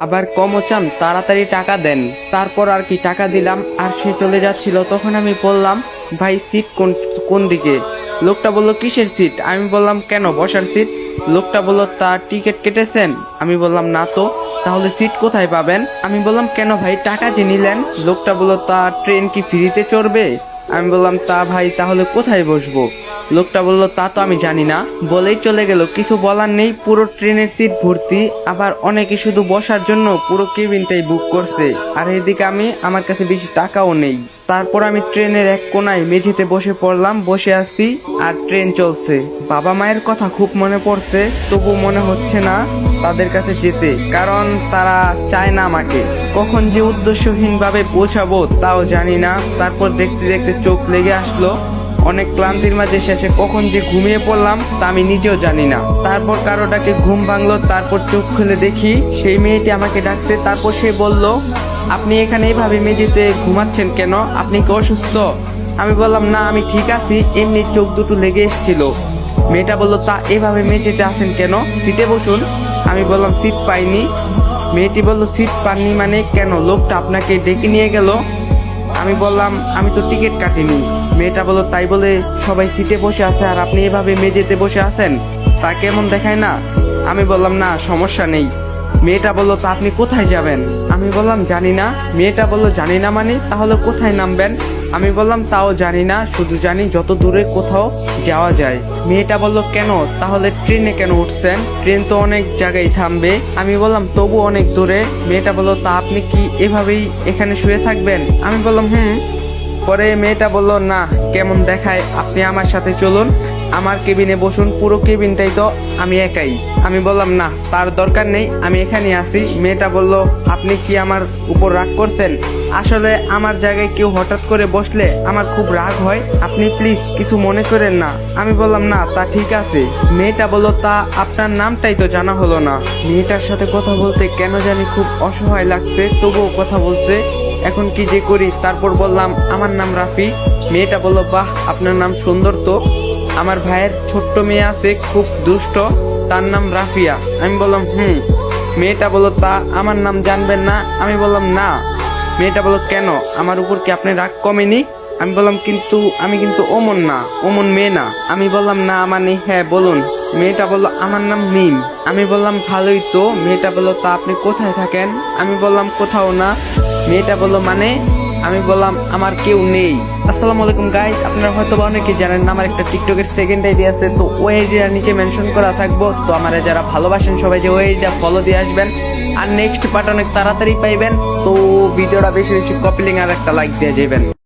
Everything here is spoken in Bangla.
আবার কমও চান তাড়াতাড়ি টাকা দেন। তারপর আর কি টাকা দিলাম, আর সে চলে যাচ্ছিল। তখন আমি বললাম, ভাই, সিট কোন কোন দিকে? লোকটা বলল, কিসের সিট? আমি বললাম, কেন, বসার সিট? লোকটা বলল তার টিকিট কেটেছেন? আমি বললাম, না তো, তাহলে সিট কোথায় পাবেন? আমি বললাম, কেন ভাই, টাকা যে নিলেন? লোকটা বলল, তা ট্রেন কি ফ্রিতে চড়বে? আমি বললাম, তা ভাই, তাহলে কোথায় বসবো? লোকটা বলল, তা তো আমি জানি না। বলেই চলে গেল। কিছু বলার নেই, পুরো ট্রেনের সিট ভর্তি। আবার অনেকে শুধু বসার জন্য পুরো কেবিনটাই বুক করছে। আর এদিকে আমি, আমার কাছে বেশি টাকাও নেই। তারপর আমি ট্রেনের এক কোনায় মেঝেতে বসে পড়লাম, বসে আছি, আর ট্রেন চলছে। বাবা মায়ের কথা খুব মনে পড়ছে, তবু মনে হচ্ছে না তাদের কাছে যেতে, কারণ তারা চায় না আমাকে। কখন যে উদ্দেশ্যহীনভাবে পৌঁছাবো তাও জানি না। তারপর দেখতে দেখতে চোখ লেগে আসলো অনেক ক্লান্তির মাঝে শেষে কখন যে ঘুমিয়ে পড়লাম তা আমি নিজেও জানি না। তারপর কারোটাকে ঘুম ভাঙলো, তারপর চোখ খুলে দেখি সেই মেয়েটি আমাকে ডাকছে, তারপর সে বলল, আপনি এখানে এইভাবে মেঝেতে ঘুমাচ্ছেন কেন? আপনি কি অসুস্থ? আমি বললাম, না, আমি ঠিক আছি। এমনি চোখ দুটো লেগে এসেছিল। মেয়েটা বলল, তা এভাবে মেঝেতে আছেন কেন? সিটে বসুন। আমি বললাম, সিট পাইনি। মেয়েটি বলল, সিট পাননি মানে? কেন? লোকটা আপনাকে ডেকে নিয়ে গেল। আমি বললাম, আমি তো টিকিট কাটিনি। মেয়েটা বলো তাই বলে সবাই সিটে বসে আছে আর আপনি এভাবে মেঝেতে বসে আছেন? তা কেমন দেখায় না? আমি বললাম, না, সমস্যা নেই। মেয়েটা বলল, তা আপনি কোথায় যাবেন? আমি বললাম, জানি না। মেয়েটা বলল, জানি না মানে? তাহলে কোথায় নামবেন? আমি বললাম, তাও জানি না, শুধু জানি যত দূরে কোথাও যাওয়া যায়। মেয়েটা বলল, কেন? তাহলে ট্রেনে কেন উঠছেন? ট্রেন তো অনেক জায়গায় থামবে। আমি বললাম, তবু অনেক দূরে। মেয়েটা বলল, তা আপনি কি এভাবেই এখানে শুয়ে থাকবেন? আমি বললাম, হুম। পরে মেয়েটা বলল, না, কেমন দেখায়? আপনি আমার সাথে চলুন। আমার কেবিনে বসুন, পুরো কেবিনটাই তো আমি একাই। আমি বললাম, না, তার দরকার নেই, আমি এখানে আছি। মেয়েটা বলল, আপনি কি আমার উপর রাগ করছেন? আসলে আমার জায়গায় কেউ হঠাৎ করে বসলে আমার খুব রাগ হয়। আপনি প্লিজ কিছু মনে করেন না। আমি বললাম, না, তা ঠিক আছে। মেয়েটা বলল, তা আপনার নামটাই তো জানা হলো না। মেয়েটার সাথে কথা বলতে কেন জানি খুব অসহায় লাগছে, তবুও কথা বলছে, এখন কি যে করি? তারপর বললাম, আমার নাম রাফি। মেয়েটা বলল, বাহ, আপনার নাম সুন্দর তো। আমার ভাইয়ের ছোট্ট মেয়ে আছে, খুব দুষ্ট, তার নাম রাফিয়া। আমি বললাম, হুম। মেয়েটা বলল, তা আমার নাম জানবেন না? আমি বললাম, না। মেয়েটা বলল, কেন? আমার উপর কি আপনি রাগ কমেনি? আমি বললাম, কিন্তু, আমি কিন্তু ওমন না, ওমন মেয়ে না। আমি বললাম, না মানে হ্যাঁ বলুন। মেয়েটা বলল, আমার নাম মিম। আমি বললাম, ভালোই তো। মেয়েটা বলল, তা আপনি কোথায় থাকেন? আমি বললাম, কোথাও না। মেয়েটা বলল মানে? আমি বললাম, আমার কেউ নেই। আসসালামু আলাইকুম গাইজ আপনারা হয়তো বা অনেকে জানেন, আমার একটা টিকটকের সেকেন্ড আইডি আছে। তো ওই আইডিটার নিচে মেনশন করা থাকব। তো আমার যারা ভালোবাসেন, সবাই যে ওই আইডিটা ফলো দিয়ে আসবেন। আর নেক্সট পার্ট অনেক তাড়াতাড়ি পাইবেন। তো ভিডিওটা বেশি বেশি কপিলিং আর একটা লাইক দিয়ে যাবেন